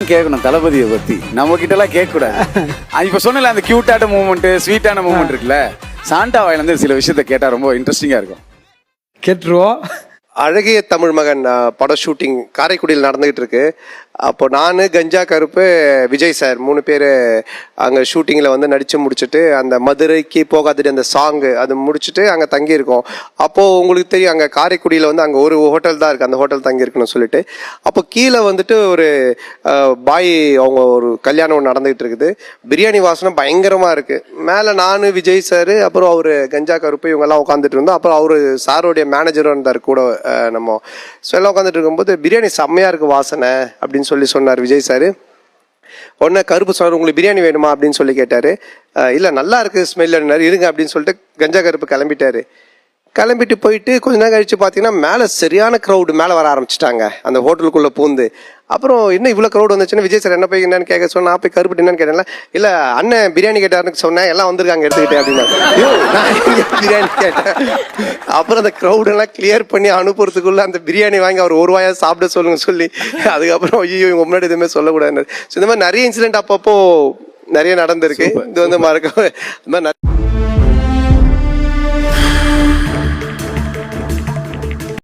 கேட்கணும் தளபதியை பத்தி. நம்ம கிட்ட எல்லாம் கேட்க கூடாது இப்ப சொன்னல அந்த கியூட்டான மூமெண்ட் ஸ்வீட்டான மூமெண்ட் இருக்குல்ல? சாண்டா வாயில இருந்து சில விஷயத்த கேட்டா ரொம்ப இன்ட்ரெஸ்டிங்கா இருக்கும். கேட்டுருவோம். அழகிய தமிழ் மகன் அஹ், பட ஷூட்டிங் காரைக்குடியில் நடந்துகிட்டு இருக்கு. அப்போ நான் கஞ்சா கருப்பு விஜய் சார் மூணு பேர் அங்கே ஷூட்டிங்கில் வந்து நடித்து முடிச்சுட்டு அந்த மதுரைக்கு போகாதடி அந்த சாங்கு அது முடிச்சுட்டு அங்கே தங்கியிருக்கோம். அப்போது உங்களுக்கு தெரியும் அங்கே காரைக்குடியில் வந்து அங்கே ஒரு ஹோட்டல் தான் இருக்குது அந்த ஹோட்டல் தங்கியிருக்கணும்னு சொல்லிட்டு. அப்போ கீழே வந்துட்டு ஒரு பாய் அவங்க ஒரு கல்யாணம் ஒன்று நடந்துகிட்டு இருக்குது. பிரியாணி வாசனை பயங்கரமாக இருக்குது மேலே நான் விஜய் சார் அப்புறம் அவர் கஞ்சா கருப்பு இவங்கெல்லாம் உட்காந்துட்டு இருந்தோம். அப்புறம் அவர் சாரோடைய மேனேஜரும் இருந்தார் கூட நம்ம ஸோ எல்லாம் உட்காந்துட்டு இருக்கும்போது பிரியாணி செம்மையாக இருக்குது வாசனை அப்படின்னு சொல்லி சொன்னார் விஜய் சார். உடனே கருப்பு சார் உங்களுக்கு பிரியாணி வேணுமா? அப்படின்னு சொல்லி கேட்டார். இல்லை நல்லா இருக்குது ஸ்மெல் இருங்க அப்படின்னு சொல்லிட்டு கஞ்சா கருப்பு கிளம்பிட்டார். கிளம்பிட்டு போயிட்டு கொஞ்ச நேரம் கழிச்சு பார்த்தீங்கன்னா மேலே சரியான க்ரௌடு மேலே வர ஆரம்பிச்சிட்டாங்க. அந்த ஹோட்டலுக்குள்ளே பூந்து. அப்புறம் என்ன இவ்வளோ க்ரௌட் வந்துச்சுன்னா விஜய் சார் என்ன போய் என்னன்னு கேட்க சொன்னா போய் கருப்பு என்னன்னு கேட்டேன்ல. இல்லை அண்ணன் பிரியாணி கேட்டாருன்னு சொன்னேன் எல்லாம் வந்திருக்காங்க எடுத்துக்கிட்டேன் அப்படின்னா. பிரியாணி கேட்டேன். அப்புறம் அந்த க்ரௌட் எல்லாம் கிளியர் பண்ணி அனுப்புறதுக்குள்ள அந்த பிரியாணி வாங்கி அவர் ஒரு வாயா சாப்பிட சொல்லுங்க சொல்லி அதுக்கப்புறம் ஐயோ இவங்க முன்னாடி எதுவுமே சொல்லக்கூடாது இந்த மாதிரி நிறைய இன்சிடென்ட் அப்பப்போ நிறைய நடந்திருக்கு. இது வந்து மறக்க இந்த மாதிரி